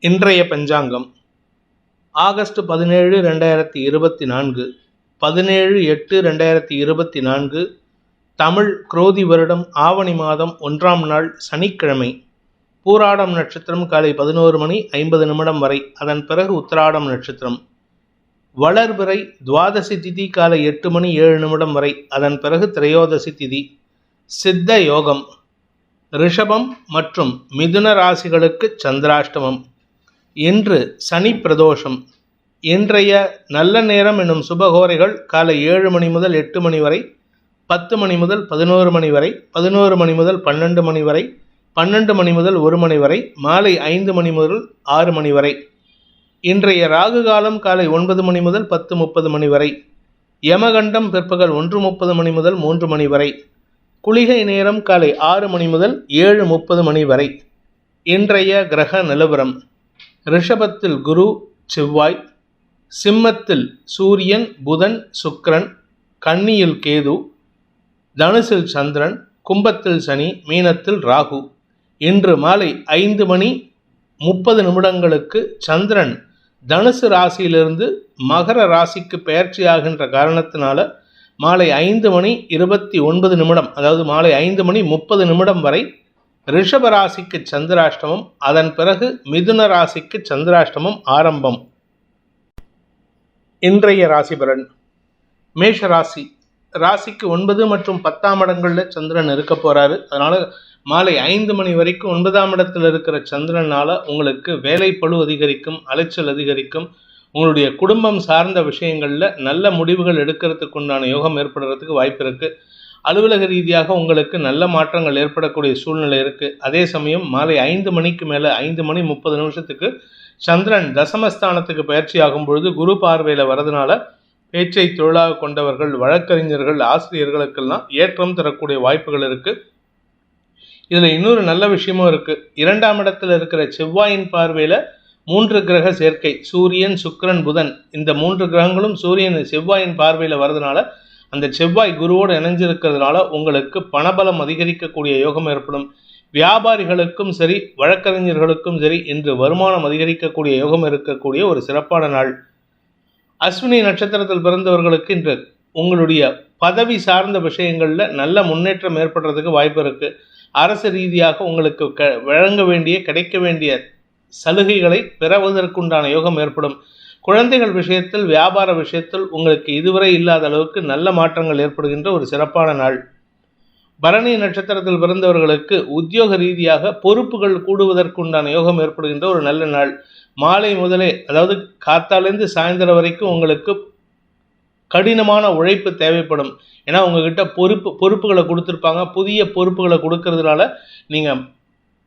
இன்றைய பஞ்சாங்கம் ஆகஸ்ட் பதினேழு ரெண்டாயிரத்தி இருபத்தி நான்கு பதினேழு எட்டு ரெண்டாயிரத்தி இருபத்தி நான்கு தமிழ் குரோதி வருடம் ஆவணி மாதம் ஒன்றாம் நாள் சனிக்கிழமை பூராடம் நட்சத்திரம் காலை பதினோரு மணி ஐம்பது நிமிடம் வரை அதன் பிறகு உத்திராடம் நட்சத்திரம். வளர்பிறை துவாதசி திதி காலை எட்டு மணி ஏழு நிமிடம் வரை அதன் பிறகு திரையோதசி திதி. சித்த யோகம் ரிஷபம் மற்றும் மிதுன ராசிகளுக்கு சந்திராஷ்டமம். இன்று சனி பிரதோஷம். இன்றைய நல்ல நேரம் என்னும் சுபகோரைகள் காலை ஏழு மணி முதல் எட்டு மணி வரை பத்து மணி முதல் பதினோரு மணி வரை பதினோரு மணி முதல் பன்னெண்டு மணி வரை பன்னெண்டு மணி முதல் ஒரு மணி வரை மாலை ஐந்து மணி முதல் ஆறு மணி வரை. இன்றைய ராகு காலம் காலை ஒன்பது மணி முதல் பத்து முப்பது மணி வரை. யமகண்டம் பிற்பகல் ஒன்று முப்பது மணி முதல் மூன்று மணி வரை. குளிகை நேரம் காலை ஆறு மணி முதல் ஏழு முப்பது மணி வரை. இன்றைய கிரக நிலவரம். ரிஷபத்தில் குரு செவ்வாய் சிம்மத்தில் சூரியன் புதன் சுக்ரன் கன்னியில் கேது தனுசில் சந்திரன் கும்பத்தில் சனி மீனத்தில் ராகு. இன்று மாலை ஐந்து மணி முப்பது நிமிடங்களுக்கு சந்திரன் தனுசு ராசியிலிருந்து மகர ராசிக்கு பெயர்ச்சியாகின்ற காரணத்தினால மாலை ஐந்து மணி இருபத்தி ஒன்பது நிமிடம் அதாவது மாலை ஐந்து மணி முப்பது நிமிடம் வரை ரிஷப ராசிக்கு சந்திராஷ்டமம் அதன் பிறகு மிதுன ராசிக்கு சந்திராஷ்டமம் ஆரம்பம். இன்றைய ராசிபலன் மேஷ ராசி. ராசிக்கு ஒன்பது மற்றும் பத்தாம் இடங்களில் சந்திரன் இருக்க போகிறாரு அதனால் மாலை ஐந்து மணி வரைக்கும் ஒன்பதாம் இடத்தில் இருக்கிற சந்திரனால் உங்களுக்கு வேலை பழு அதிகரிக்கும் அலைச்சல் அதிகரிக்கும். உங்களுடைய குடும்பம் சார்ந்த விஷயங்களில் நல்ல முடிவுகள் எடுக்கிறதுக்கு உண்டான யோகம் ஏற்படுறதுக்கு வாய்ப்பு இருக்குது அலுவலக ரீதியாக உங்களுக்கு நல்ல மாற்றங்கள் ஏற்படக்கூடிய சூழ்நிலை இருக்குது அதே சமயம் மாலை ஐந்து மணிக்கு மேலே ஐந்து மணி முப்பது நிமிஷத்துக்கு சந்திரன் தசமஸ்தானத்துக்கு பயிற்சி ஆகும் பொழுது குரு பார்வையில் வரதுனால பேச்சை தொழிலாக கொண்டவர்கள் வழக்கறிஞர்கள் ஆசிரியர்களுக்கெல்லாம் ஏற்றம் தரக்கூடிய வாய்ப்புகள் இருக்குது இதில் இன்னொரு நல்ல விஷயமும் இருக்குது இரண்டாம் இடத்துல இருக்கிற செவ்வாயின் பார்வையில் மூன்று கிரக சேர்க்கை சூரியன் சுக்கரன் புதன். இந்த மூன்று கிரகங்களும் சூரியன் செவ்வாயின் பார்வையில் வரதுனால அந்த செவ்வாய் குருவோடு இணைஞ்சிருக்கிறதுனால உங்களுக்கு பணபலம் அதிகரிக்கக்கூடிய யோகம் ஏற்படும். வியாபாரிகளுக்கும் சரி வழக்கறிஞர்களுக்கும் சரி இன்று வருமானம் அதிகரிக்கக்கூடிய யோகம் இருக்கக்கூடிய ஒரு சிறப்பான நாள். அஸ்வினி நட்சத்திரத்தில் பிறந்தவர்களுக்கு இன்று உங்களுடைய பதவி சார்ந்த விஷயங்களில் நல்ல முன்னேற்றம் ஏற்படுறதுக்கு வாய்ப்பு இருக்குது அரசு ரீதியாக உங்களுக்கு க வழங்க வேண்டிய கிடைக்க வேண்டிய சலுகைகளை பெறுவதற்குண்டான யோகம் ஏற்படும். குழந்தைகள் விஷயத்தில் வியாபார விஷயத்தில் உங்களுக்கு இதுவரை இல்லாத அளவுக்கு நல்ல மாற்றங்கள் ஏற்படுகின்ற ஒரு சிறப்பான நாள். பரணி நட்சத்திரத்தில் பிறந்தவர்களுக்கு உத்தியோக ரீதியாக பொறுப்புகள் கூடுவதற்குண்டான யோகம் ஏற்படுகின்ற ஒரு நல்ல நாள். மாலை முதலே அதாவது காத்தாலேருந்து சாயந்தரம் வரைக்கும் உங்களுக்கு கடினமான உழைப்பு தேவைப்படும். ஏன்னா உங்ககிட்ட பொறுப்பு பொறுப்புகளை கொடுத்துருப்பாங்க. புதிய பொறுப்புகளை கொடுக்கறதுனால நீங்கள்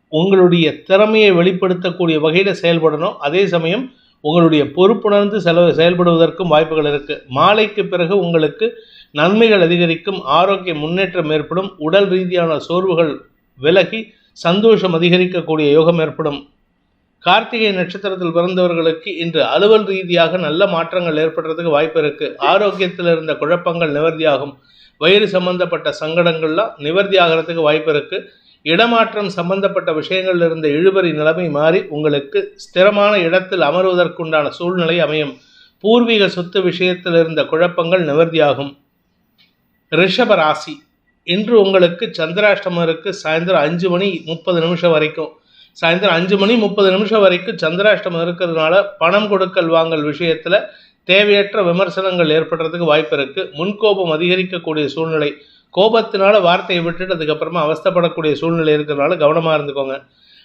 உங்களுடைய திறமையை வெளிப்படுத்தக்கூடிய வகையில் செயல்படணும். அதே சமயம் உங்களுடைய பொறுப்புணர்ந்து செலவு செயல்படுவதற்கும் வாய்ப்புகள் இருக்குது மாலைக்கு பிறகு உங்களுக்கு நன்மைகள் அதிகரிக்கும் ஆரோக்கிய முன்னேற்றம் ஏற்படும் உடல் ரீதியான சோர்வுகள் விலகி சந்தோஷம் அதிகரிக்கக்கூடிய யோகம் ஏற்படும். கார்த்திகை நட்சத்திரத்தில் பிறந்தவர்களுக்கு இன்று அலுவல் ரீதியாக நல்ல மாற்றங்கள் ஏற்படுறதுக்கு வாய்ப்பு இருக்குது ஆரோக்கியத்தில் இருந்த குழப்பங்கள் நிவர்த்தியாகும். வயிறு சம்பந்தப்பட்ட சங்கடங்கள்லாம் நிவர்த்தி ஆகிறதுக்கு வாய்ப்பு இருக்குது இடமாற்றம் சம்பந்தப்பட்ட விஷயங்களில் இருந்த இழுபறி நிலைமை மாறி உங்களுக்கு ஸ்திரமான இடத்தில் அமர்வதற்குண்டான சூழ்நிலை அமையும். பூர்வீக சொத்து விஷயத்தில் இருந்த குழப்பங்கள் நிவர்த்தியாகும். ரிஷப ராசி. இன்று உங்களுக்கு சந்திராஷ்டமம் இருக்குது சாயந்தரம் அஞ்சு மணி முப்பது நிமிஷம் வரைக்கும். சாயந்தரம் அஞ்சு மணி முப்பது நிமிஷம் வரைக்கும் சந்திராஷ்டமம் இருக்கிறதுனால பணம் கொடுக்கல் வாங்கல் விஷயத்தில் தேவையற்ற விமர்சனங்கள் ஏற்படுறதுக்கு வாய்ப்பு இருக்குது முன்கோபம் அதிகரிக்கக்கூடிய சூழ்நிலை. கோபத்தினால வார்த்தையை விட்டுட்டு அதுக்கப்புறமா அவஸ்தப்படக்கூடிய சூழ்நிலை இருக்கிறதுனால கவனமாக இருந்துக்கோங்க.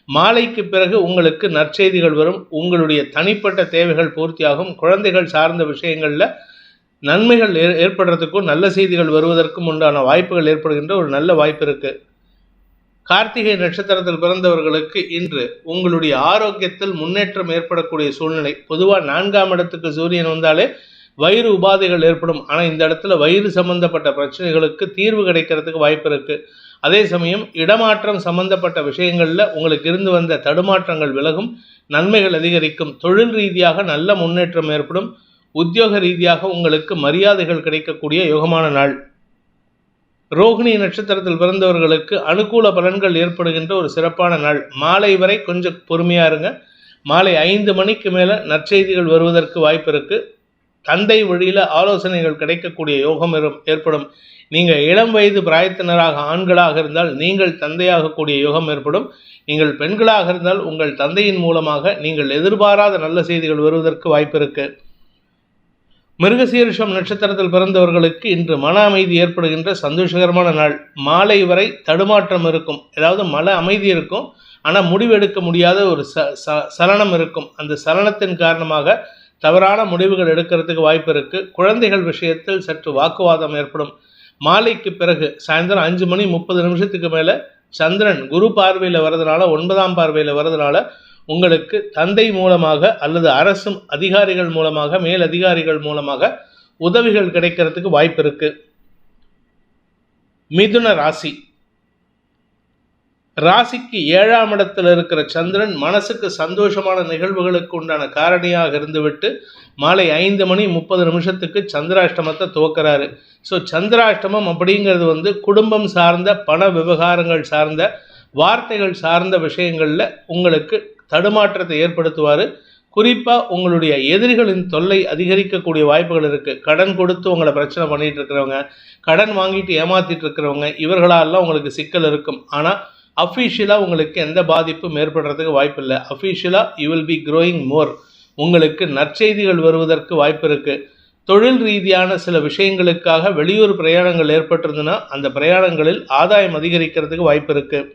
மாலைக்கு பிறகு உங்களுக்கு நற்செய்திகள் வரும். உங்களுடைய தனிப்பட்ட தேவைகள் பூர்த்தியாகும். குழந்தைகள் சார்ந்த விஷயங்களில் நன்மைகள் ஏ ஏற்படுறதுக்கும் நல்ல செய்திகள் வருவதற்கும் உண்டான வாய்ப்புகள் ஏற்படுகின்ற ஒரு நல்ல வாய்ப்பு இருக்குது கார்த்திகை நட்சத்திரத்தில் பிறந்தவர்களுக்கு இன்று உங்களுடைய ஆரோக்கியத்தில் முன்னேற்றம் ஏற்படக்கூடிய சூழ்நிலை. பொதுவாக நான்காம் இடத்துக்கு சூரியன் வந்தாலே வயிறு உபாதைகள் ஏற்படும். ஆனால் இந்த இடத்துல வயிறு சம்பந்தப்பட்ட பிரச்சனைகளுக்கு தீர்வு கிடைக்கிறதுக்கு வாய்ப்பு இருக்குது அதே சமயம் இடமாற்றம் சம்பந்தப்பட்ட விஷயங்களில் உங்களுக்கு இருந்து வந்த தடுமாற்றங்கள் விலகும் நன்மைகள் அதிகரிக்கும். தொழில் ரீதியாக நல்ல முன்னேற்றம் ஏற்படும். உத்தியோக ரீதியாக உங்களுக்கு மரியாதைகள் கிடைக்கக்கூடிய யோகமான நாள். ரோகிணி நட்சத்திரத்தில் பிறந்தவர்களுக்கு அனுகூல பலன்கள் ஏற்படுகின்ற ஒரு சிறப்பான நாள். மாலை வரை கொஞ்சம் பொறுமையாக இருங்க. மாலை ஐந்து மணிக்கு மேலே நற்செய்திகள் வருவதற்கு வாய்ப்பு இருக்குது தந்தை வழியில் ஆலோசனைகள் கிடைக்கக்கூடிய யோகம் ஏற்படும். நீங்கள் இளம் வயது பிராயத்தினராக ஆண்களாக இருந்தால் நீங்கள் தந்தையாகக்கூடிய யோகம் ஏற்படும். நீங்கள் பெண்களாக இருந்தால் உங்கள் தந்தையின் மூலமாக நீங்கள் எதிர்பாராத நல்ல செய்திகள் வருவதற்கு வாய்ப்பு இருக்கு. மிருகசீரிஷம் நட்சத்திரத்தில் பிறந்தவர்களுக்கு இன்று மன அமைதி ஏற்படுகின்ற சந்தோஷகரமான நாள். மாலை வரை தடுமாற்றம் இருக்கும். ஏதாவது மன அமைதி இருக்கும். ஆனால் முடிவெடுக்க முடியாத ஒரு ச ச- சலனம் இருக்கும். அந்த சலனத்தின் காரணமாக தவறான முடிவுகள் எடுக்கிறதுக்கு வாய்ப்பு இருக்குது குழந்தைகள் விஷயத்தில் சற்று வாக்குவாதம் ஏற்படும். மாலைக்கு பிறகு சாயந்தரம் அஞ்சு மணி முப்பது நிமிஷத்துக்கு மேலே சந்திரன் குரு பார்வையில் வர்றதுனால ஒன்பதாம் பார்வையில் வர்றதுனால உங்களுக்கு தந்தை மூலமாக அல்லது அரசும் அதிகாரிகள் மூலமாக மேல் அதிகாரிகள் மூலமாக உதவிகள் கிடைக்கிறதுக்கு வாய்ப்பு இருக்குது மிதுன ராசி. ராசிக்கு ஏழாம் இடத்தில் இருக்கிற சந்திரன் மனசுக்கு சந்தோஷமான நிகழ்வுகளுக்கு உண்டான காரணியாக இருந்துவிட்டு மாலை ஐந்து மணி முப்பது நிமிஷத்துக்கு சந்திராஷ்டமத்தை துவக்கிறாரு. ஸோ சந்திராஷ்டமம் அப்படிங்கிறது வந்து குடும்பம் சார்ந்த பண விவகாரங்கள் சார்ந்த வார்த்தைகள் சார்ந்த விஷயங்களில் உங்களுக்கு தடுமாற்றத்தை ஏற்படுத்துவார். குறிப்பாக உங்களுடைய எதிரிகளின் தொல்லை அதிகரிக்கக்கூடிய வாய்ப்புகள் இருக்குது கடன் கொடுத்து உங்களை பிரச்சனை பண்ணிகிட்டு இருக்கிறவங்க கடன் வாங்கிட்டு ஏமாத்திட்டு இருக்கிறவங்க இவர்களாலாம் உங்களுக்கு சிக்கல் இருக்கும். ஆனால் அஃபீஷியலாக உங்களுக்கு எந்த பாதிப்பும் ஏற்படுறதுக்கு வாய்ப்பு இல்லை அஃபீஷியலாக you will be growing more உங்களுக்கு நற்செய்திகள் வருவதற்கு வாய்ப்பு இருக்குது தொழில் ரீதியான சில விஷயங்களுக்காக வெளியூர் பிரயாணங்கள் ஏற்பட்டிருந்ததுன்னா அந்த பிரயாணங்களில் ஆதாயம் அதிகரிக்கிறதுக்கு வாய்ப்பு இருக்குது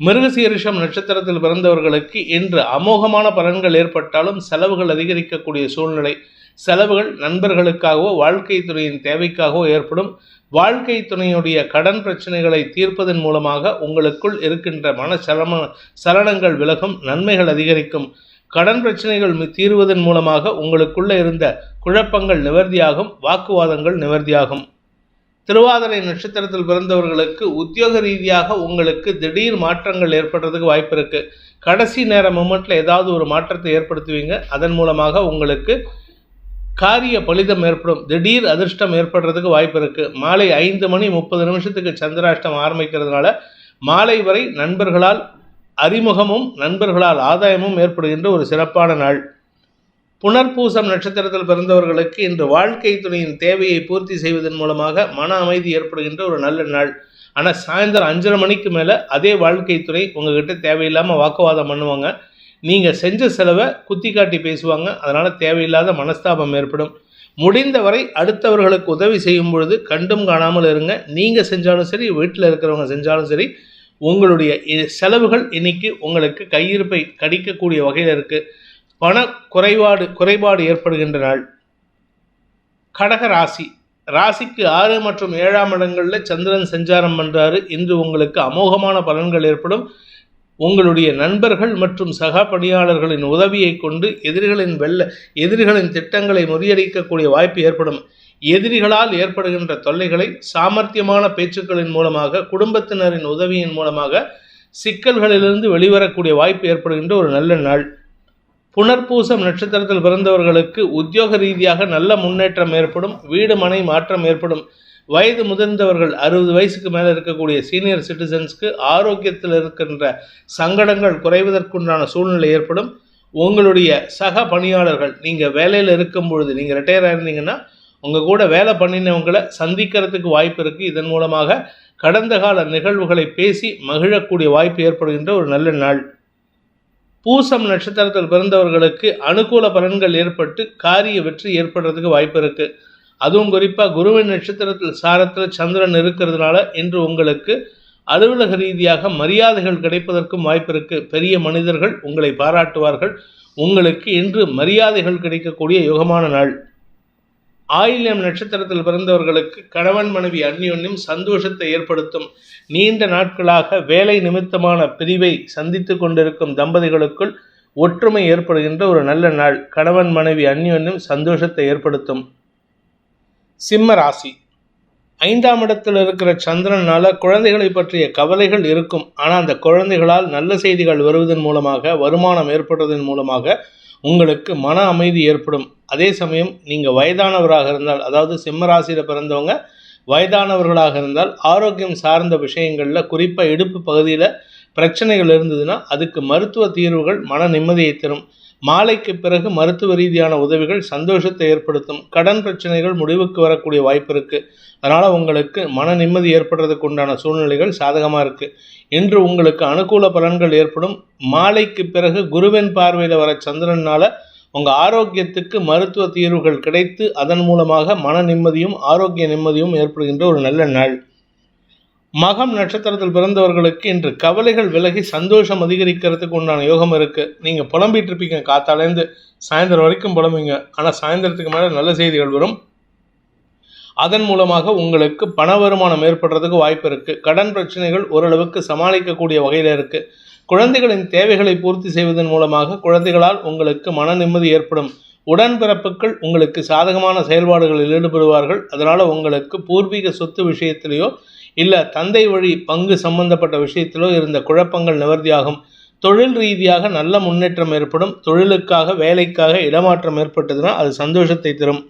மிருகசீரிஷம் நட்சத்திரத்தில் பிறந்தவர்களுக்கு இன்று அமோகமான பலன்கள் ஏற்பட்டாலும் செலவுகள் அதிகரிக்கக்கூடிய சூழ்நிலை. செலவுகள் நண்பர்களுக்காகவோ வாழ்க்கை துறையின் தேவைக்காகவோ ஏற்படும். வாழ்க்கை துணையுடைய கடன் பிரச்சனைகளை தீர்ப்பதன் மூலமாக உங்களுக்குள் இருக்கின்ற மன சலம சலனங்கள் விலகும் நன்மைகள் அதிகரிக்கும். கடன் பிரச்சனைகள் தீர்வதன் மூலமாக உங்களுக்குள்ள இருந்த குழப்பங்கள் நிவர்த்தியாகும் வாக்குவாதங்கள் நிவர்த்தியாகும். திருவாதிரை நட்சத்திரத்தில் பிறந்தவர்களுக்கு உத்தியோக ரீதியாக உங்களுக்கு திடீர் மாற்றங்கள் ஏற்படுறதுக்கு வாய்ப்பு இருக்குது கடைசி நேர மூமெண்ட்டில் ஏதாவது ஒரு மாற்றத்தை ஏற்படுத்துவீங்க. அதன் மூலமாக உங்களுக்கு காரிய பலிதம் ஏற்படும். திடீர் அதிர்ஷ்டம் ஏற்படுறதுக்கு வாய்ப்பு இருக்கு. மாலை ஐந்து மணி முப்பது நிமிஷத்துக்கு சந்திராஷ்டம் ஆரம்பிக்கிறதுனால மாலை வரை நண்பர்களால் அறிமுகமும் நண்பர்களால் ஆதாயமும் ஏற்படுகின்ற ஒரு சிறப்பான நாள். புனர்பூசம் நட்சத்திரத்தில் பிறந்தவர்களுக்கு இன்று வாழ்க்கை துணையின் தேவையை பூர்த்தி செய்வதன் மூலமாக மன அமைதி ஏற்படுகின்ற ஒரு நல்ல நாள். ஆனால் சாயந்தரம் அஞ்சரை மணிக்கு மேலே அதே வாழ்க்கை துணை உங்ககிட்ட தேவையில்லாமல் வாக்குவாதம் பண்ணுவாங்க. நீங்கள் செஞ்ச செலவை குத்தி காட்டி பேசுவாங்க. அதனால் தேவையில்லாத மனஸ்தாபம் ஏற்படும். முடிந்தவரை அடுத்தவர்களுக்கு உதவி செய்யும் பொழுது கண்டும் காணாமல் இருங்க. நீங்கள் செஞ்சாலும் சரி வீட்டில் இருக்கிறவங்க செஞ்சாலும் சரி உங்களுடைய செலவுகள் இன்னைக்கு உங்களுக்கு கையிருப்பை கடிக்கக்கூடிய வகையில் இருக்குது பண குறைபாடு குறைபாடு ஏற்படுகின்ற நாள். கடக ராசி. ராசிக்கு ஆறு மற்றும் ஏழாம் இடங்களில் சந்திரன் சஞ்சாரம் பண்ணுறாரு இன்று உங்களுக்கு அமோகமான பலன்கள் ஏற்படும். உங்களுடைய நண்பர்கள் மற்றும் சக பணியாளர்களின் உதவியை கொண்டு எதிரிகளின் வெள்ள எதிரிகளின் திட்டங்களை முறியடிக்கக்கூடிய வாய்ப்பு ஏற்படும். எதிரிகளால் ஏற்படுகின்ற தொல்லைகளை சாமர்த்தியமான பேச்சுக்களின் மூலமாக குடும்பத்தினரின் உதவியின் மூலமாக சிக்கல்களிலிருந்து வெளிவரக்கூடிய வாய்ப்பு ஏற்படுகின்ற ஒரு நல்ல நாள். புனர்பூசம் நட்சத்திரத்தில் பிறந்தவர்களுக்கு உத்தியோக ரீதியாக நல்ல முன்னேற்றம் ஏற்படும் வீடு மனை மாற்றம் ஏற்படும். வயது முதிர்ந்தவர்கள் அறுபது வயசுக்கு மேலே இருக்கக்கூடிய சீனியர் சிட்டிசன்ஸ்க்கு ஆரோக்கியத்தில் இருக்கின்ற சங்கடங்கள் குறைவதற்குண்டான சூழ்நிலை ஏற்படும். உங்களுடைய சக பணியாளர்கள் நீங்கள் வேலையில் இருக்கும் பொழுது நீங்கள் ரிட்டையர் ஆயிருந்தீங்கன்னா உங்கள் கூட வேலை பண்ணினவங்களை சந்திக்கிறதுக்கு வாய்ப்பு இருக்குது இதன் மூலமாக கடந்த கால நிகழ்வுகளை பேசி மகிழக்கூடிய வாய்ப்பு ஏற்படுகின்ற ஒரு நல்ல நாள். பூசம் நட்சத்திரத்தில் பிறந்தவர்களுக்கு அனுகூல பலன்கள் ஏற்பட்டு காரிய வெற்றி ஏற்படுறதுக்கு வாய்ப்பு இருக்குது அதுவும் குறிப்பாக குருவின் நட்சத்திரத்தில் சாரத்தில் சந்திரன் இருக்கிறதுனால இன்று உங்களுக்கு அலுவலக ரீதியாக மரியாதைகள் கிடைப்பதற்கும் வாய்ப்பு பெரிய மனிதர்கள் உங்களை பாராட்டுவார்கள். உங்களுக்கு இன்று மரியாதைகள் கிடைக்கக்கூடிய யுகமான நாள். ஆயில்யம் நட்சத்திரத்தில் பிறந்தவர்களுக்கு கணவன் மனைவி அந்யோன்யம் சந்தோஷத்தை ஏற்படுத்தும். நீண்ட நாட்களாக வேலை நிமித்தமான பிரிவை சந்தித்து கொண்டிருக்கும் தம்பதிகளுக்குள் ஒற்றுமை ஏற்படுகின்ற ஒரு நல்ல நாள். கணவன் மனைவி அந்யோன்யம் சந்தோஷத்தை ஏற்படுத்தும். சிம்ம ராசி. ஐந்தாம் இடத்தில் இருக்கிற சந்திரனால் குழந்தைகளை பற்றிய கவலைகள் இருக்கும். ஆனால் அந்த குழந்தைகளால் நல்ல செய்திகள் வருவதன் மூலமாக வருமானம் ஏற்படுவதன் மூலமாக உங்களுக்கு மன அமைதி ஏற்படும். அதே சமயம் நீங்கள் வயதானவராக இருந்தால் அதாவது சிம்ம ராசியில் பிறந்தவங்க வயதானவர்களாக இருந்தால் ஆரோக்கியம் சார்ந்த விஷயங்களில் குறிப்பாக இடுப்பு பகுதியில் பிரச்சனைகள் இருந்ததுன்னா அதுக்கு மருத்துவ தீர்வுகள் மன நிம்மதியை தரும். மாலைக்கு பிறகு மருத்துவ ரீதியான உதவிகள் சந்தோஷத்தை ஏற்படுத்தும். கடன் பிரச்சனைகள் முடிவுக்கு வரக்கூடிய வாய்ப்பு இருக்குது அதனால் உங்களுக்கு மன நிம்மதி ஏற்படுறதுக்கு உண்டான சூழ்நிலைகள் சாதகமாக இருக்குது இன்று உங்களுக்கு அனுகூல பலன்கள் ஏற்படும். மாலைக்கு பிறகு குருவின் பார்வையில் வர சந்திரனால் உங்கள் ஆரோக்கியத்துக்கு மருத்துவ தீர்வுகள் கிடைத்து அதன் மூலமாக மன நிம்மதியும் ஆரோக்கிய நிம்மதியும் ஏற்படுகின்ற ஒரு நல்ல நாள். மகம் நட்சத்திரத்தில் பிறந்தவர்களுக்கு இன்று கவலைகள் விலகி சந்தோஷம் அதிகரிக்கிறதுக்கு உண்டான யோகம் இருக்குது நீங்கள் புலம்பிட்டு இருப்பீங்க காத்தாலேருந்து சாயந்தரம் வரைக்கும் புலம்புங்க ஆனால் சாயந்தரத்துக்கு மேலே நல்ல செய்திகள் வரும். அதன் மூலமாக உங்களுக்கு பண வருமானம் ஏற்படுறதுக்கு வாய்ப்பு இருக்குது கடன் பிரச்சனைகள் ஓரளவுக்கு சமாளிக்கக்கூடிய வகையில் இருக்குது குழந்தைகளின் தேவைகளை பூர்த்தி செய்வதன் மூலமாக குழந்தைகளால் உங்களுக்கு மன நிம்மதி ஏற்படும். உடன்பிறப்புகள் உங்களுக்கு சாதகமான செயல்பாடுகளில் ஈடுபடுவார்கள். அதனால் உங்களுக்கு பூர்வீக சொத்து விஷயத்திலேயோ இல்லை தந்தை வழி பங்கு சம்பந்தப்பட்ட விஷயத்திலோ இருந்த குழப்பங்கள் நிவர்த்தியாகும். தொழில் ரீதியாக நல்ல முன்னேற்றம் ஏற்படும். தொழிலுக்காக வேலைக்காக இடமாற்றம் ஏற்பட்டதுன்னா அது சந்தோஷத்தை தரும்.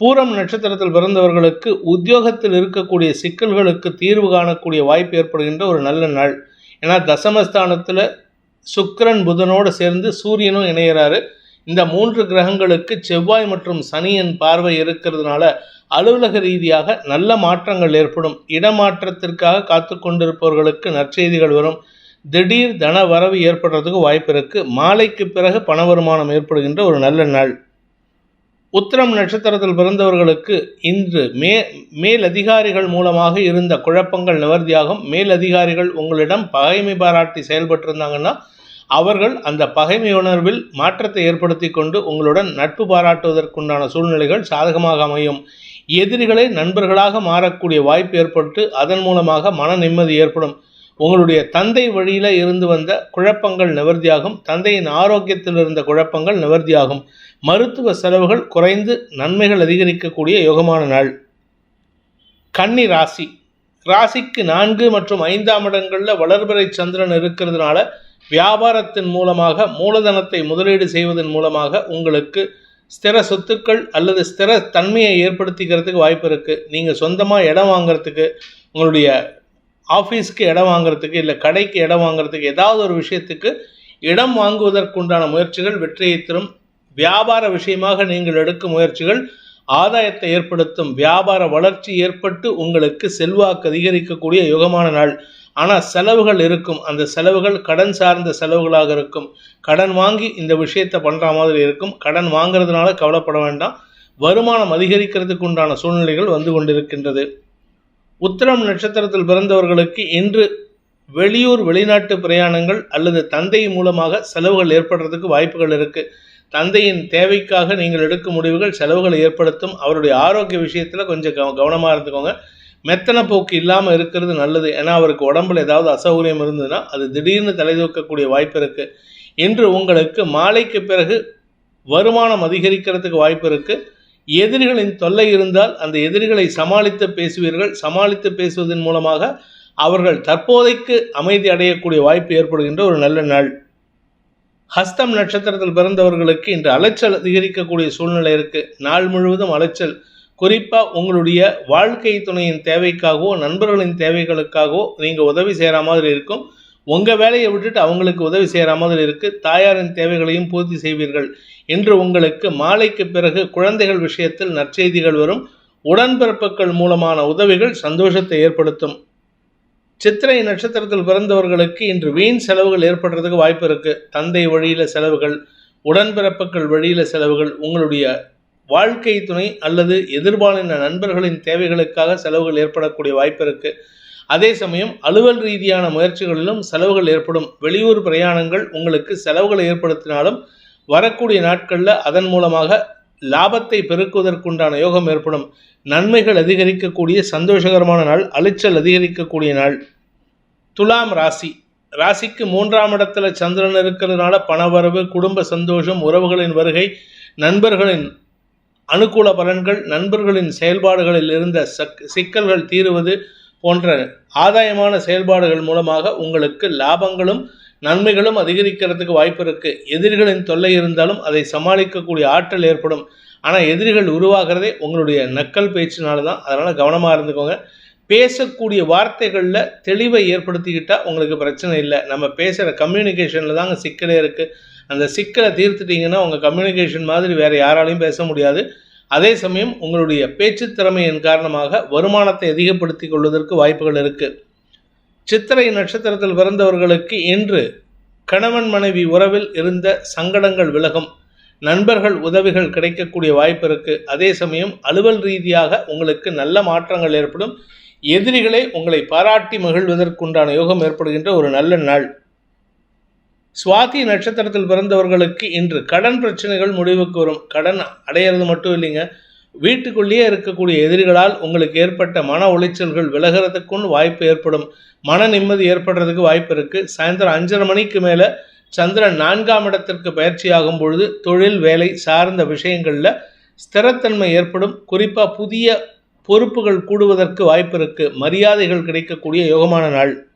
பூரம் நட்சத்திரத்தில் பிறந்தவர்களுக்கு உத்தியோகத்தில் இருக்கக்கூடிய சிக்கல்களுக்கு தீர்வு காணக்கூடிய வாய்ப்பு ஏற்படுகின்ற ஒரு நல்ல நாள். ஏன்னா தசமஸ்தானத்தில் சுக்கரன் புதனோடு சேர்ந்து சூரியனும் இணையிறாரு. இந்த மூன்று கிரகங்களுக்கு செவ்வாய் மற்றும் சனியின் பார்வை இருக்கிறதுனால அலுவலக ரீதியாக நல்ல மாற்றங்கள் ஏற்படும். இடமாற்றத்திற்காக காத்து கொண்டிருப்பவர்களுக்கு நற்செய்திகள் வரும். திடீர் தன வரவு ஏற்படுறதுக்கு வாய்ப்பு இருக்கு. மாலைக்கு பிறகு பண வருமானம் ஏற்படுகின்ற ஒரு நல்ல நாள். உத்திரம் நட்சத்திரத்தில் பிறந்தவர்களுக்கு இன்று மே மேல் அதிகாரிகள் மூலமாக இருந்த குழப்பங்கள் நிவர்த்தியாகும். மேல் அதிகாரிகள் உங்களிடம் பகைமை பாராட்டி செயல்பட்டிருந்தாங்கன்னா அவர்கள் அந்த பகைமை உணர்வில் மாற்றத்தை ஏற்படுத்தி கொண்டு உங்களுடன் நட்பு பாராட்டுவதற்குண்டான சூழ்நிலைகள் சாதகமாக அமையும். எதிரிகளை நண்பர்களாக மாறக்கூடிய வாய்ப்பு ஏற்பட்டு அதன் மூலமாக மன நிம்மதி ஏற்படும். உங்களுடைய தந்தை வழியில் இருந்து வந்த குழப்பங்கள் நிவர்த்தியாகும். தந்தையின் ஆரோக்கியத்தில் இருந்த குழப்பங்கள் நிவர்த்தியாகும். மருத்துவ செலவுகள் குறைந்து நன்மைகள் அதிகரிக்கக்கூடிய யோகமான நாள். கன்னி ராசி. ராசிக்கு நான்கு மற்றும் ஐந்தாம் இடங்களில் வளர்பிறை சந்திரன் இருக்கிறதுனால வியாபாரத்தின் மூலமாக மூலதனத்தை முதலீடு செய்வதன் மூலமாக உங்களுக்கு ஸ்திர சொத்துக்கள் அல்லது ஸ்திர தன்மையை ஏற்படுத்திக்கிறதுக்கு வாய்ப்பு இருக்குது நீங்கள் சொந்தமாக இடம் வாங்குறதுக்கு உங்களுடைய ஆஃபீஸ்க்கு இடம் வாங்குறதுக்கு இல்லை கடைக்கு இடம் வாங்குறதுக்கு ஏதாவது ஒரு விஷயத்துக்கு இடம் வாங்குவதற்குண்டான முயற்சிகள் வெற்றியை தரும். வியாபார விஷயமாக நீங்கள் எடுக்கும் முயற்சிகள் ஆதாயத்தை ஏற்படுத்தும். வியாபார வளர்ச்சி ஏற்பட்டு உங்களுக்கு செல்வாக்கு அதிகரிக்கக்கூடிய யுகமான நாள். ஆனால் செலவுகள் இருக்கும். அந்த செலவுகள் கடன் சார்ந்த செலவுகளாக இருக்கும். கடன் வாங்கி இந்த விஷயத்தை பண்ணுற மாதிரி இருக்கும். கடன் வாங்குறதுனால கவலைப்பட வேண்டாம். வருமானம் அதிகரிக்கிறதுக்கு உண்டான சூழ்நிலைகள் வந்து கொண்டிருக்கின்றது. உத்திரம் நட்சத்திரத்தில் பிறந்தவர்களுக்கு இன்று வெளியூர் வெளிநாட்டு பிரயாணங்கள் அல்லது தந்தை மூலமாக செலவுகள் ஏற்படுறதுக்கு வாய்ப்புகள் இருக்குது தந்தையின் தேவைக்காக நீங்கள் எடுக்கும் முடிவுகள் செலவுகளை ஏற்படுத்தும். அவருடைய ஆரோக்கிய விஷயத்தில் கொஞ்சம் கவ கவனமாக இருந்துக்கோங்க. மெத்தன போக்கு இல்லாமல் இருக்கிறது நல்லது. ஏன்னா அவருக்கு உடம்புல ஏதாவது அசௌகரியம் இருந்ததுன்னா அது திடீர்னு தலை தூக்கக்கூடிய வாய்ப்பு இருக்குது இன்று உங்களுக்கு மாலைக்கு பிறகு வருமானம் அதிகரிக்கிறதுக்கு வாய்ப்பு இருக்குது எதிரிகளின் தொல்லை இருந்தால் அந்த எதிரிகளை சமாளித்து பேசுவீர்கள். சமாளித்து பேசுவதன் மூலமாக அவர்கள் தற்போதைக்கு அமைதி அடையக்கூடிய வாய்ப்பு ஏற்படுகின்ற ஒரு நல்ல நாள். ஹஸ்தம் நட்சத்திரத்தில் பிறந்தவர்களுக்கு இன்று அலைச்சல் அதிகரிக்கக்கூடிய சூழ்நிலை இருக்குது நாள் முழுவதும் அலைச்சல். குறிப்பாக உங்களுடைய வாழ்க்கை துணையின் தேவைக்காகவோ நண்பர்களின் தேவைகளுக்காகவோ நீங்கள் உதவி செய்கிற மாதிரி இருக்கும். உங்கள் வேலையை விட்டுட்டு அவங்களுக்கு உதவி செய்கிற மாதிரி இருக்குது தாயாரின் தேவைகளையும் பூர்த்தி செய்வீர்கள் இன்று உங்களுக்கு மாலைக்கு பிறகு குழந்தைகள் விஷயத்தில் நற்செய்திகள் வரும். உடன்பிறப்புகள் மூலமான உதவிகள் சந்தோஷத்தை ஏற்படுத்தும். சித்திரை நட்சத்திரத்தில் பிறந்தவர்களுக்கு இன்று வீண் செலவுகள் ஏற்படுறதுக்கு வாய்ப்பு இருக்குது தந்தை வழியில் செலவுகள் உடன்பிறப்புகள் வழியில் செலவுகள் உங்களுடைய வாழ்க்கை துணை அல்லது எதிர்பாலின நண்பர்களின் தேவைகளுக்காக செலவுகள் ஏற்படக்கூடிய வாய்ப்பு இருக்குது அதே சமயம் அலுவல் ரீதியான முயற்சிகளிலும் செலவுகள் ஏற்படும். வெளியூர் பிரயாணங்கள் உங்களுக்கு செலவுகளை ஏற்படுத்தினாலும் வரக்கூடிய நாட்களில் அதன் மூலமாக லாபத்தை பெருக்குவதற்குண்டான யோகம் ஏற்படும். நன்மைகள் அதிகரிக்கக்கூடிய சந்தோஷகரமான நாள் அலைச்சல் அதிகரிக்கக்கூடிய நாள். துலாம் ராசி. ராசிக்கு மூன்றாம் இடத்துல சந்திரன் இருக்கிறதுனால பணவரவு குடும்ப சந்தோஷம் உறவுகளின் வருகை நண்பர்களின் அனுகூல பலன்கள் நண்பர்களின் செயல்பாடுகளில் இருந்த சக் சிக்கல்கள் தீருவது போன்ற ஆதாயமான செயல்பாடுகள் மூலமாக உங்களுக்கு லாபங்களும் நன்மைகளும் அதிகரிக்கிறதுக்கு வாய்ப்பு இருக்கு. எதிரிகளின் தொல்லை இருந்தாலும் அதை சமாளிக்கக்கூடிய ஆற்றல் ஏற்படும். ஆனால் எதிரிகள் உருவாகிறதே உங்களுடைய நக்கல் பேச்சினால தான். அதனால் கவனமாக இருந்துக்கோங்க. பேசக்கூடிய வார்த்தைகளில் தெளிவை ஏற்படுத்திக்கிட்டால் உங்களுக்கு பிரச்சனை இல்லை. நம்ம பேசுகிற கம்யூனிகேஷனில் தாங்க சிக்கலே இருக்குது அந்த சிக்கலை தீர்த்துட்டிங்கன்னா உங்கள் கம்யூனிகேஷன் மாதிரி வேறு யாராலையும் பேச முடியாது. அதே சமயம் உங்களுடைய பேச்சு திறமையின் காரணமாக வருமானத்தை அதிகப்படுத்திக் கொள்வதற்கு வாய்ப்புகள் இருக்குது சித்திரை நட்சத்திரத்தில் பிறந்தவர்களுக்கு இன்று கணவன் மனைவி உறவில் இருந்த சங்கடங்கள் விலகும். நண்பர்கள் உதவிகள் கிடைக்கக்கூடிய வாய்ப்பு இருக்குது அதே சமயம் அலுவல் ரீதியாக உங்களுக்கு நல்ல மாற்றங்கள் ஏற்படும். எதிரிகளை உங்களை பாராட்டி மகிழ்வதற்குண்டான யோகம் ஏற்படுகின்ற ஒரு நல்ல நாள். சுவாதி நட்சத்திரத்தில் பிறந்தவர்களுக்கு இன்று கடன் பிரச்சனைகள் முடிவுக்கு வரும். கடன் அடையிறது மட்டும் இல்லைங்க. வீட்டுக்குள்ளேயே இருக்கக்கூடிய எதிரிகளால் உங்களுக்கு ஏற்பட்ட மன உளைச்சல்கள் விலகிறதுக்குன்னு வாய்ப்பு ஏற்படும். மன நிம்மதி ஏற்படுறதுக்கு வாய்ப்பு இருக்குது சாயந்தரம் அஞ்சரை மணிக்கு மேலே சந்திரன் நான்காம் இடத்திற்கு பயிற்சியாகும் பொழுது தொழில் வேலை சார்ந்த விஷயங்களில் ஸ்திரத்தன்மை ஏற்படும். குறிப்பாக புதிய பொறுப்புகள் கூடுவதற்கு வாய்ப்பு இருக்குது மரியாதைகள் கிடைக்கக்கூடிய யோகமான நாள்.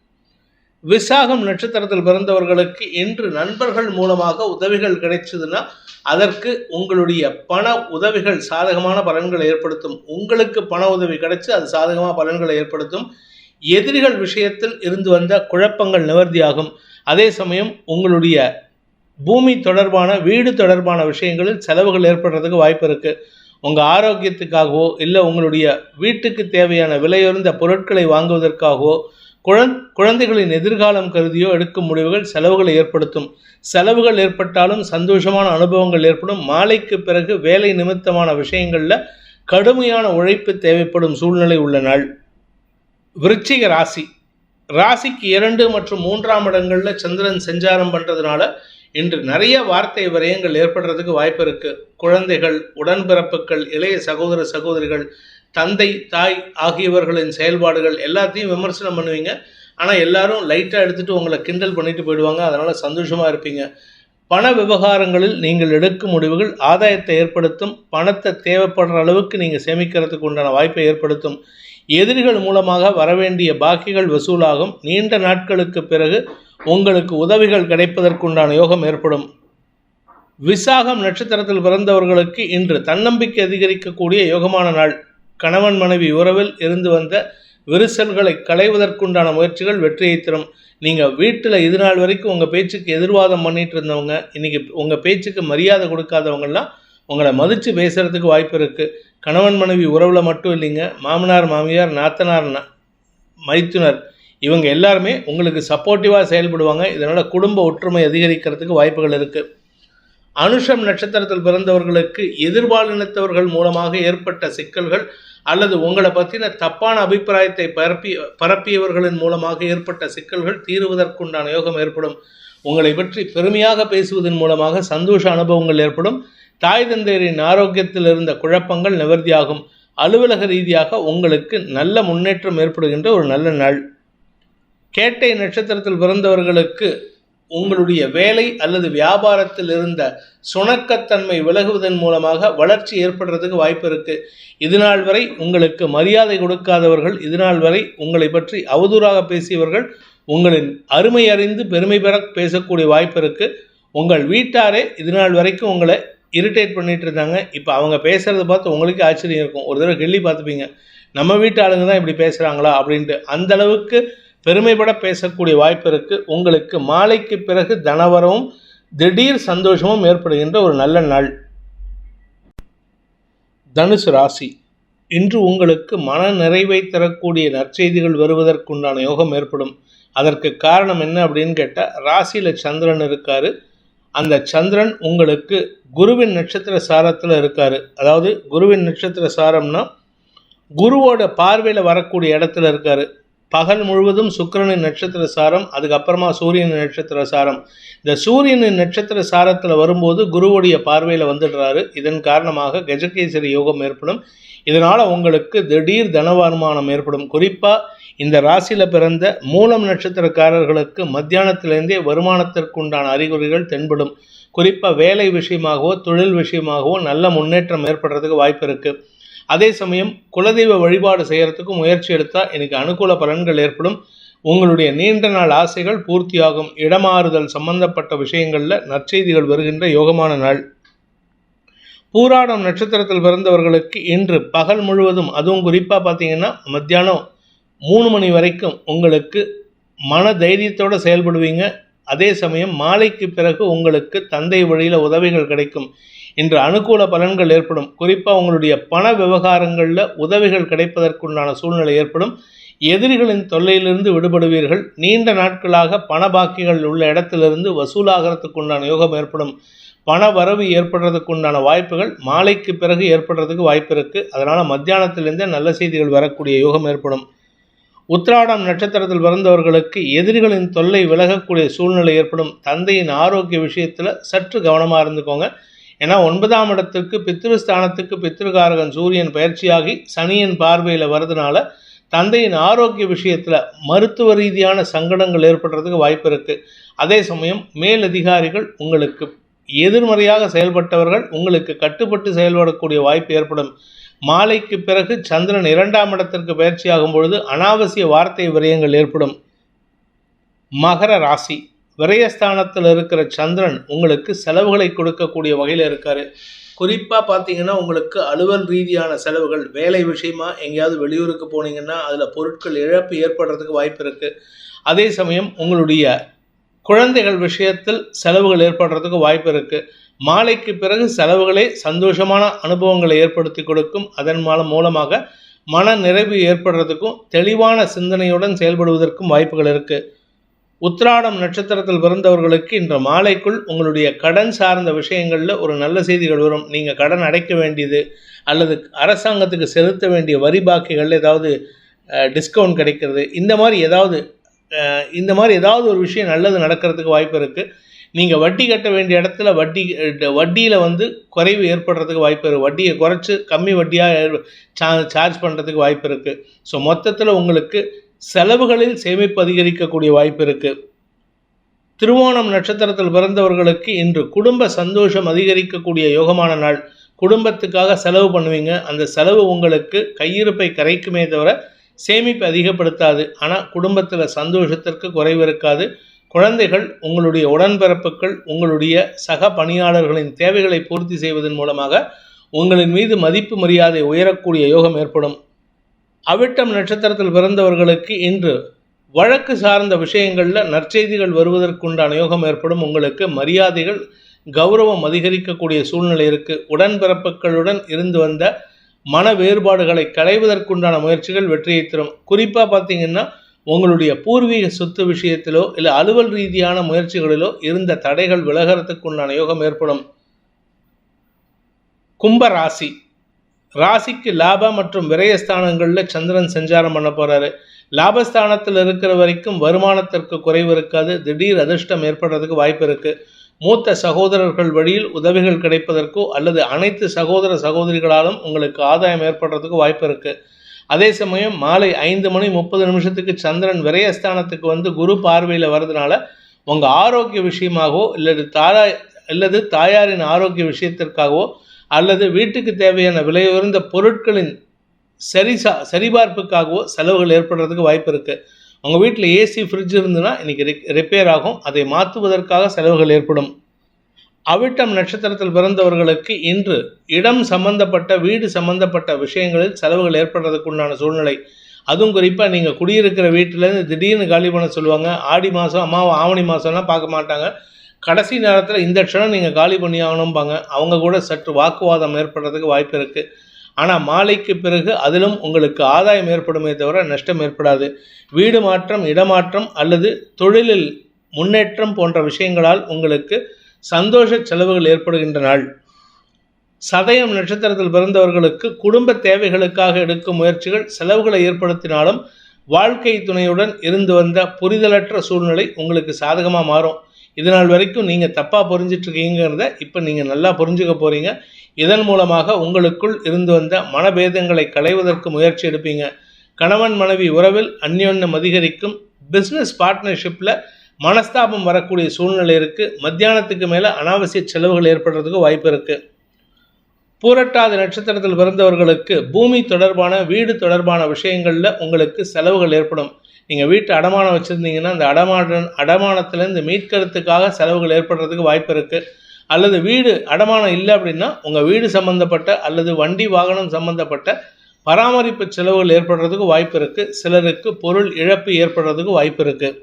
விசாகம் நட்சத்திரத்தில் பிறந்தவர்களுக்கு இன்று நண்பர்கள் மூலமாக உதவிகள் கிடைச்சதுன்னா அதற்கு உங்களுடைய பண உதவிகள் சாதகமான பலன்களை ஏற்படுத்தும். உங்களுக்கு பண உதவி கிடைச்சு அது சாதகமான பலன்களை ஏற்படுத்தும். எதிரிகள் விஷயத்தில் இருந்து வந்த குழப்பங்கள் நிவர்த்தியாகும். அதே சமயம் உங்களுடைய பூமி தொடர்பான வீடு தொடர்பான விஷயங்களில் செலவுகள் ஏற்படுறதுக்கு வாய்ப்பு இருக்குது உங்கள் ஆரோக்கியத்துக்காகவோ இல்லை உங்களுடைய வீட்டுக்கு தேவையான விலையுறந்த பொருட்களை வாங்குவதற்காகவோ குழந்தைகளின் எதிர்காலம் கருதியோ எடுக்கும் முடிவுகள் செலவுகளை ஏற்படுத்தும். செலவுகள் ஏற்பட்டாலும் சந்தோஷமான அனுபவங்கள் ஏற்படும். மாலைக்கு பிறகு வேலை நிமித்தமான விஷயங்களில் கடுமையான உழைப்பு தேவைப்படும் சூழ்நிலை உள்ள நாள். விருச்சிக ராசி. ராசிக்கு இரண்டு மற்றும் மூன்றாம் இடங்களில் சந்திரன் செஞ்சாரம் பண்ணுறதுனால இன்று நிறைய வார்த்தை விரயங்கள் ஏற்படுறதுக்கு வாய்ப்பு இருக்குது குழந்தைகள் உடன்பிறப்புகள் இளைய சகோதர சகோதரிகள் தந்தை தாய் ஆகியவர்களின் செயல்பாடுகள் எல்லாத்தையும் விமர்சனம் பண்ணுவீங்க. ஆனால் எல்லாரும் லைட்டாக எடுத்துகிட்டு உங்களை கிண்டல் பண்ணிட்டு போயிடுவாங்க. அதனால் சந்தோஷமாக இருப்பீங்க. பண விவகாரங்களில் நீங்கள் எடுக்கும் முடிவுகள் ஆதாயத்தை ஏற்படுத்தும். பணத்தை தேவைப்படுற அளவுக்கு நீங்கள் சேமிக்கிறதுக்கு உண்டான வாய்ப்பை ஏற்படுத்தும். எதிரிகள் மூலமாக வரவேண்டிய பாக்கிகள் வசூலாகும். நீண்ட நாட்களுக்கு பிறகு உங்களுக்கு உதவிகள் கிடைப்பதற்குண்டான யோகம் ஏற்படும். விசாகம் நட்சத்திரத்தில் பிறந்தவர்களுக்கு இன்று தன்னம்பிக்கை அதிகரிக்கக்கூடிய யோகமான நாள். கணவன் மனைவி உறவில் இருந்து வந்த விரிசல்களை களைவதற்குண்டான முயற்சிகள் வெற்றியை தரும். நீங்கள் வீட்டில் இது நாள் வரைக்கும் உங்கள் பேச்சுக்கு எதிர்வாதம் பண்ணிட்டு இருந்தவங்க இன்றைக்கி உங்கள் பேச்சுக்கு மரியாதை கொடுக்காதவங்கெல்லாம் உங்களை மதித்து பேசுகிறதுக்கு வாய்ப்பு இருக்குது கணவன் மனைவி உறவில் மட்டும் இல்லைங்க மாமனார் மாமியார் நாத்தனார் மைத்துனர் இவங்க எல்லாருமே உங்களுக்கு சப்போர்ட்டிவாக செயல்படுவாங்க. இதனால் குடும்ப ஒற்றுமை அதிகரிக்கிறதுக்கு வாய்ப்புகள் இருக்குது அனுஷம் நட்சத்திரத்தில் பிறந்தவர்களுக்கு எதிர்பாலினத்தவர்கள் மூலமாக ஏற்பட்ட சிக்கல்கள் அல்லது உங்களை பற்றின தப்பான அபிப்பிராயத்தை பரப்பி பரப்பியவர்களின் மூலமாக ஏற்பட்ட சிக்கல்கள் தீருவதற்குண்டான யோகம் ஏற்படும். உங்களை பற்றி பெருமையாக பேசுவதன் மூலமாக சந்தோஷ அனுபவங்கள் ஏற்படும். தாய் தந்தையரின் ஆரோக்கியத்தில் இருந்த குழப்பங்கள் நிவர்த்தியாகும். அலுவலக ரீதியாக உங்களுக்கு நல்ல முன்னேற்றம் ஏற்படுகின்ற ஒரு நல்ல நாள். கேட்டை நட்சத்திரத்தில் பிறந்தவர்களுக்கு உங்களுடைய வேலை அல்லது வியாபாரத்தில் இருந்த சுணக்கத்தன்மை விலகுவதன் மூலமாக வளர்ச்சி ஏற்படுறதுக்கு வாய்ப்பு இருக்கு. இதுநாள் வரை உங்களுக்கு மரியாதை கொடுக்காதவர்கள் இதுநாள் வரை உங்களை பற்றி அவதூறாக பேசியவர்கள் உங்களின் அருமை அறிந்து பெருமை பெற பேசக்கூடிய வாய்ப்பு இருக்கு. உங்கள் வீட்டாரே இதுநாள் வரைக்கும் உங்களை இரிட்டேட் பண்ணிட்டு இருந்தாங்க. இப்போ அவங்க பேசுகிறத பார்த்து உங்களுக்கே ஆச்சரியம் இருக்கும். ஒரு தடவை கெள்ளி பார்த்துப்பீங்க. நம்ம வீட்டு ஆளுங்க தான் இப்படி பேசுகிறாங்களா அப்படின்ட்டு. அந்த அளவுக்கு பெருமைப்பட பேசக்கூடிய வாய்ப்பு இருக்குது உங்களுக்கு மாலைக்கு பிறகு தனவரவும் திடீர் சந்தோஷமும் ஏற்படுகின்ற ஒரு நல்ல நாள். தனுசு ராசி. இன்று உங்களுக்கு மன நிறைவை தரக்கூடிய நற்செய்திகள் வருவதற்குண்டான யோகம் ஏற்படும். அதற்கு காரணம் என்ன அப்படின்னு கேட்டால் ராசியில் சந்திரன் இருக்கார். அந்த சந்திரன் உங்களுக்கு குருவின் நட்சத்திர சாரத்தில் இருக்கார். அதாவது குருவின் நட்சத்திர சாரம்னா குருவோட பார்வையில் வரக்கூடிய இடத்துல இருக்கார். பகல் முழுவதும் சுக்கிரனின் நட்சத்திர சாரம் அதுக்கப்புறமா சூரியனின் நட்சத்திர சாரம். இந்த சூரியனின் நட்சத்திர சாரத்தில் வரும்போது குருவுடைய பார்வையில் வந்துடுறாரு. இதன் காரணமாக கஜகேசரி யோகம் ஏற்படும். இதனால் உங்களுக்கு திடீர் தன வருமானம் ஏற்படும். குறிப்பாக இந்த ராசியில் பிறந்த மூலம் நட்சத்திரக்காரர்களுக்கு மத்தியானத்திலேருந்தே வருமானத்திற்குண்டான அறிகுறிகள் தென்படும். குறிப்பாக வேலை விஷயமாகவோ தொழில் விஷயமாகவோ நல்ல முன்னேற்றம் ஏற்படுறதுக்கு வாய்ப்பு இருக்குது அதே சமயம் குலதெய்வ வழிபாடு செய்கிறதுக்கும் முயற்சி எடுத்தால் எனக்கு அனுகூல பலன்கள் ஏற்படும். உங்களுடைய நீண்ட நாள் ஆசைகள் பூர்த்தியாகும். இடமாறுதல் சம்பந்தப்பட்ட விஷயங்களில் நற்செய்திகள் வருகின்ற யோகமான நாள். பூராடம் நட்சத்திரத்தில் பிறந்தவர்களுக்கு இன்று பகல் முழுவதும் அதுவும் குறிப்பாக பார்த்தீங்கன்னா மத்தியானம் மூணு மணி வரைக்கும் உங்களுக்கு மன தைரியத்தோடு செயல்படுவீங்க. அதே சமயம் மாலைக்கு பிறகு உங்களுக்கு தந்தை வழியில் உதவிகள் கிடைக்கும். இன்று அனுகூல பலன்கள் ஏற்படும். குறிப்பாக உங்களுடைய பண விவகாரங்களில் உதவிகள் கிடைப்பதற்குண்டான சூழ்நிலை ஏற்படும். எதிரிகளின் தொல்லையிலிருந்து விடுபடுவீர்கள். நீண்ட நாட்களாக பண பாக்கிகள் உள்ள இடத்திலிருந்து வசூலாகிறதுக்குண்டான யோகம் ஏற்படும். பண வரவு ஏற்படுறதுக்கு உண்டான வாய்ப்புகள் மாலைக்கு பிறகு ஏற்படுறதுக்கு வாய்ப்பு இருக்குது அதனால் மத்தியானத்திலேருந்தே நல்ல செய்திகள் வரக்கூடிய யோகம் ஏற்படும். உத்திராடம் நட்சத்திரத்தில் பிறந்தவர்களுக்கு எதிரிகளின் தொல்லை விலகக்கூடிய சூழ்நிலை ஏற்படும். தந்தையின் ஆரோக்கிய விஷயத்தில் சற்று கவனமாக இருந்துக்கோங்க. ஏன்னா ஒன்பதாம் இடத்துக்கு பித்ருஸ்தானத்துக்கு பித்ருகாரகன் சூரியன் பயிற்சியாகி சனியின் பார்வையில் வரதுனால தந்தையின் ஆரோக்கிய விஷயத்தில் மருத்துவ ரீதியான சங்கடங்கள் ஏற்படுறதுக்கு வாய்ப்பு இருக்குது அதே சமயம் மேலதிகாரிகள் உங்களுக்கு எதிர்மறையாக செயல்பட்டவர்கள் உங்களுக்கு கட்டுப்பட்டு செயல்படக்கூடிய வாய்ப்பு ஏற்படும். மாலைக்கு பிறகு சந்திரன் இரண்டாம் இடத்திற்கு பயிற்சியாகும் பொழுது அனாவசிய வார்த்தை விரயங்கள் ஏற்படும். மகர ராசி. விரயஸ்தானத்தில் இருக்கிற சந்திரன் உங்களுக்கு செலவுகளை கொடுக்கக்கூடிய வகையில் இருக்காரு. குறிப்பாக பார்த்தீங்கன்னா உங்களுக்கு அலுவல் ரீதியான செலவுகள் வேலை விஷயமா எங்கேயாவது வெளியூருக்கு போனீங்கன்னா அதில் பொருட்கள் இழப்பு ஏற்படுறதுக்கு வாய்ப்பு இருக்குது அதே சமயம் உங்களுடைய குழந்தைகள் விஷயத்தில் செலவுகள் ஏற்படுறதுக்கு வாய்ப்பு இருக்குது மாலைக்கு பிறகு செலவுகளே சந்தோஷமான அனுபவங்களை ஏற்படுத்தி கொடுக்கும். அதன் மூலமாக மன நிறைவு ஏற்படுறதுக்கும் தெளிவான சிந்தனையுடன் செயல்படுவதற்கும் வாய்ப்புகள் இருக்குது உத்ராடம் நட்சத்திரத்தில் பிறந்தவர்களுக்கு இன்று மாலைக்குள் உங்களுடைய கடன் சார்ந்த விஷயங்களில் ஒரு நல்ல செய்திகள் வரும். நீங்கள் கடன் அடைக்க வேண்டியது அல்லது அரசாங்கத்துக்கு செலுத்த வேண்டிய வரி பாக்கிகள் ஏதாவது டிஸ்கவுண்ட் கிடைக்கிறது. இந்த மாதிரி ஏதாவது இந்த மாதிரி ஏதாவது ஒரு விஷயம் நல்லது நடக்கிறதுக்கு வாய்ப்பு இருக்குது நீங்கள் வட்டி கட்ட வேண்டிய இடத்துல வட்டி வட்டியில் வந்து குறைவு ஏற்படுறதுக்கு வாய்ப்பு இருக்குது வட்டியை குறைச்சி கம்மி வட்டியாக சார்ஜ் பண்ணுறதுக்கு வாய்ப்பு இருக்குது ஸோ மொத்தத்தில் உங்களுக்கு செலவுகளில் சேமிப்பு அதிகரிக்கக்கூடிய வாய்ப்பு இருக்குது திருவோணம் நட்சத்திரத்தில் பிறந்தவர்களுக்கு இன்று குடும்ப சந்தோஷம் அதிகரிக்கக்கூடிய யோகமான நாள். குடும்பத்துக்காக செலவு பண்ணுவீங்க. அந்த செலவு உங்களுக்கு கையிருப்பை கரைக்குமே தவிர சேமிப்பு அதிகப்படுத்தாது. ஆனால் குடும்பத்தில் சந்தோஷத்திற்கு குறைவு இருக்காது. குழந்தைகள் உங்களுடைய உடன்பிறப்புகள் உங்களுடைய சக பணியாளர்களின் தேவைகளை பூர்த்தி செய்வதன் மூலமாக உங்களின் மீது மதிப்பு மரியாதை உயரக்கூடிய யோகம் ஏற்படும். அவிட்டம் நட்சத்திரத்தில் பிறந்தவர்களுக்கு இன்று வழக்கு சார்ந்த விஷயங்களில் நற்செய்திகள் வருவதற்குண்டான யோகம் ஏற்படும். உங்களுக்கு மரியாதைகள் கௌரவம் அதிகரிக்கக்கூடிய சூழ்நிலை இருக்குது உடன்பிறப்புகளுடன் இருந்து வந்த மன வேறுபாடுகளை களைவதற்குண்டான முயற்சிகள் வெற்றியை தரும். குறிப்பாக பார்த்தீங்கன்னா உங்களுடைய பூர்வீக சொத்து விஷயத்திலோ இல்லை அலுவல் ரீதியான முயற்சிகளிலோ இருந்த தடைகள் விலகிறதுக்குண்டான யோகம் ஏற்படும். கும்பராசி ராசிக்கு லாப மற்றும் விரயஸ்தானங்களில் சந்திரன் சஞ்சாரம் பண்ண போகிறாரு லாபஸ்தானத்தில் இருக்கிற வரைக்கும் வருமானத்திற்கு குறைவு இருக்காது. திடீர் அதிர்ஷ்டம் ஏற்படுறதுக்கு வாய்ப்பு இருக்குது மூத்த சகோதரர்கள் வழியில் உதவிகள் கிடைப்பதற்கோ அல்லது அனைத்து சகோதர சகோதரிகளாலும் உங்களுக்கு ஆதாயம் ஏற்படுறதுக்கு வாய்ப்பு இருக்குது அதே சமயம் மாலை ஐந்து மணி முப்பது நிமிஷத்துக்கு சந்திரன் விரயஸ்தானத்துக்கு வந்து குரு பார்வையில் வர்றதுனால உங்கள் ஆரோக்கிய விஷயமாகவோ இல்லது தாரா அல்லது தாயாரின் ஆரோக்கிய விஷயத்திற்காகவோ அல்லது வீட்டுக்கு தேவையான விலை உயர்ந்த பொருட்களின் சரிசா சரிபார்ப்புக்காகவோ செலவுகள் ஏற்படுறதுக்கு வாய்ப்பு இருக்குது உங்கள் வீட்டில் ஏசி ஃப்ரிட்ஜ் இருந்துன்னா இன்றைக்கி ரிப்பேர் ஆகும். அதை மாற்றுவதற்காக செலவுகள் ஏற்படும். அவிட்டம் நட்சத்திரத்தில் பிறந்தவர்களுக்கு இன்று இடம் சம்பந்தப்பட்ட வீடு சம்பந்தப்பட்ட விஷயங்களில் செலவுகள் ஏற்படுறதுக்கு உண்டான சூழ்நிலை. அதுவும் குறிப்பாக நீங்கள் குடியிருக்கிற வீட்டிலேருந்து திடீர்னு காலி பண்ண சொல்லுவாங்க. ஆடி மாதம் அம்மாவை ஆவணி மாதம்லாம் பார்க்க மாட்டாங்க. கடைசி நேரத்தில் இந்த க்ஷணம் நீங்கள் காலி பண்ணி ஆகணும்பாங்க அவங்க கூட சற்று வாக்குவாதம் ஏற்படுறதுக்கு வாய்ப்பு இருக்குது ஆனால் மாலைக்கு பிறகு அதிலும் உங்களுக்கு ஆதாயம் ஏற்படுமே தவிர நஷ்டம் ஏற்படாது. வீடு மாற்றம் இடமாற்றம் அல்லது தொழிலில் முன்னேற்றம் போன்ற விஷயங்களால் உங்களுக்கு சந்தோஷ செலவுகள் ஏற்படுகின்ற நாள். சதயம் நட்சத்திரத்தில் பிறந்தவர்களுக்கு குடும்ப தேவைகளுக்காக எடுக்கும் முயற்சிகள் செலவுகளை ஏற்படுத்தினாலும் வாழ்க்கை துணையுடன் இருந்து வந்த புரிதலற்ற சூழ்நிலை உங்களுக்கு சாதகமாக மாறும். இது நாள் வரைக்கும் நீங்கள் தப்பாக புரிஞ்சிட்ருக்கீங்கிறத இப்போ நீங்கள் நல்லா புரிஞ்சுக்க போகிறீங்க இதன் மூலமாக உங்களுக்குள் இருந்து வந்த மனபேதங்களை களைவதற்கு முயற்சி எடுப்பீங்க. கணவன் மனைவி உறவில் அந்யோன்யம் அதிகரிக்கும். பிஸ்னஸ் பார்ட்னர்ஷிப்பில் மனஸ்தாபம் வரக்கூடிய சூழ்நிலை இருக்குது மத்தியானத்துக்கு மேலே அனாவசிய செலவுகள் ஏற்படுறதுக்கு வாய்ப்பு இருக்குது பூரட்டாதி நட்சத்திரத்தில் பிறந்தவர்களுக்கு பூமி தொடர்பான வீடு தொடர்பான விஷயங்களில் உங்களுக்கு செலவுகள் ஏற்படும். நீங்கள் வீட்டு அடமானம் வச்சுருந்தீங்கன்னா அந்த அடமான அடமானத்துலேருந்து மீட்கிறதுக்காக செலவுகள் ஏற்படுறதுக்கு வாய்ப்பு இருக்குது அல்லது வீடு அடமானம் இல்லை அப்படின்னா உங்கள் வீடு சம்மந்தப்பட்ட அல்லது வண்டி வாகனம் சம்மந்தப்பட்ட பராமரிப்பு செலவுகள் ஏற்படுறதுக்கு வாய்ப்பு இருக்குது சிலருக்கு பொருள் இழப்பு ஏற்படுறதுக்கு வாய்ப்பு இருக்குது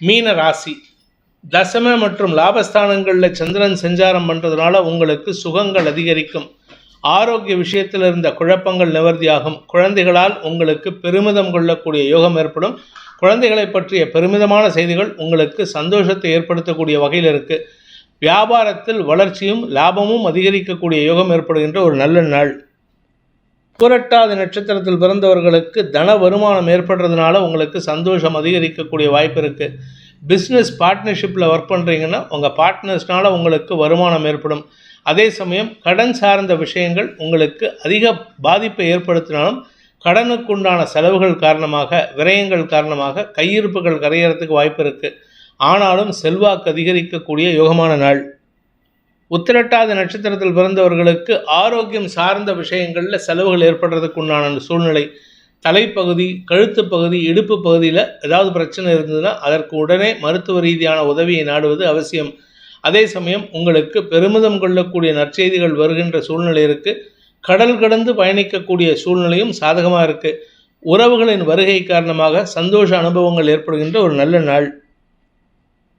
மீன ராசி. தசம மற்றும் லாபஸ்தானங்களில் சந்திரன் செஞ்சாரம் பண்ணுறதுனால உங்களுக்கு சுகங்கள் அதிகரிக்கும். ஆரோக்கிய விஷயத்தில் இருந்த குழப்பங்கள் நிவர்த்தியாகும். குழந்தைகளால் உங்களுக்கு பெருமிதம் கொள்ளக்கூடிய யோகம் ஏற்படும். குழந்தைகளை பற்றிய பெருமிதமான செய்திகள் உங்களுக்கு சந்தோஷத்தை ஏற்படுத்தக்கூடிய வகையில் இருக்குது வியாபாரத்தில் வளர்ச்சியும் லாபமும் அதிகரிக்கக்கூடிய யோகம் ஏற்படுகின்ற ஒரு நல்ல நாள். புரட்டாதி நட்சத்திரத்தில் பிறந்தவர்களுக்கு தன வருமானம் ஏற்படுறதுனால உங்களுக்கு சந்தோஷம் அதிகரிக்கக்கூடிய வாய்ப்பு இருக்குது பிஸ்னஸ் பார்ட்னர்ஷிப்பில் ஒர்க் பண்ணுறீங்கன்னா உங்கள் பார்ட்னர்ஸ்னால உங்களுக்கு வருமானம் ஏற்படும். அதே சமயம் கடன் சார்ந்த விஷயங்கள் உங்களுக்கு அதிக பாதிப்பை ஏற்படுத்தினாலும் கடனுக்குண்டான செலவுகள் காரணமாக விரயங்கள் காரணமாக கையிருப்புகள் கரையறதுக்கு வாய்ப்பு இருக்குது ஆனாலும் செல்வாக்கு அதிகரிக்கக்கூடிய யோகமான நாள். உத்திரட்டாத நட்சத்திரத்தில் பிறந்தவர்களுக்கு ஆரோக்கியம் சார்ந்த விஷயங்களில் செலவுகள் ஏற்படுறதுக்கு உண்டான சூழ்நிலை. தலைப்பகுதி கழுத்து பகுதி இடுப்பு பகுதியில் ஏதாவது பிரச்சனை இருந்ததுன்னா அதற்கு உடனே மருத்துவ ரீதியான உதவியை நாடுவது அவசியம். அதே சமயம் உங்களுக்கு பெருமிதம் கொள்ளக்கூடிய நற்செய்திகள் வருகின்ற சூழ்நிலை இருக்குது கடல் கடந்து பயணிக்கக்கூடிய சூழ்நிலையும் சாதகமாக இருக்குது உறவுகளின் வருகை காரணமாக சந்தோஷ அனுபவங்கள் ஏற்படுகின்ற ஒரு நல்ல நாள்.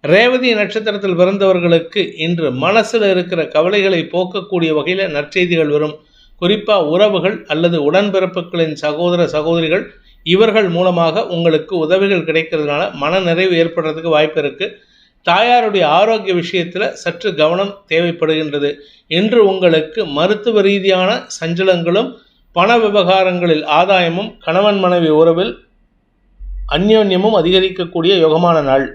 ரேவதி நட்சத்திரத்தில் பிறந்தவர்களுக்கு இன்று மனசில் இருக்கிற கவலைகளை போக்கக்கூடிய வகையில் நற்செய்திகள் வரும். குறிப்பாக உறவுகள் அல்லது உடன்பிறப்புகளின் சகோதர சகோதரிகள் இவர்கள் மூலமாக உங்களுக்கு உதவிகள் கிடைக்கிறதுனால மன நிறைவு ஏற்படுறதுக்கு வாய்ப்பு இருக்குது தாயாருடைய ஆரோக்கிய விஷயத்தில் சற்று கவனம் தேவைப்படுகின்றது. இன்று உங்களுக்கு மருத்துவ ரீதியான சஞ்சலங்களும் பண விவகாரங்களில் ஆதாயமும் கணவன் மனைவி உறவில் அந்யோன்யமும் அதிகரிக்கக்கூடிய யோகமான நாள்.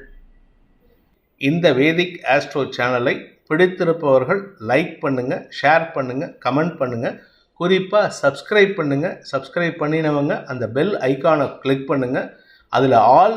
இந்த வேதிக் ஆஸ்ட்ரோ சேனலை பிடித்திருப்பவர்கள் லைக் பண்ணுங்கள் ஷேர் பண்ணுங்கள் கமெண்ட் பண்ணுங்கள் குறிப்பாக சப்ஸ்கிரைப் பண்ணுங்கள் சப்ஸ்கிரைப் பண்ணினவங்க அந்த பெல் ஐக்கானை கிளிக் பண்ணுங்கள் அதில் ஆல்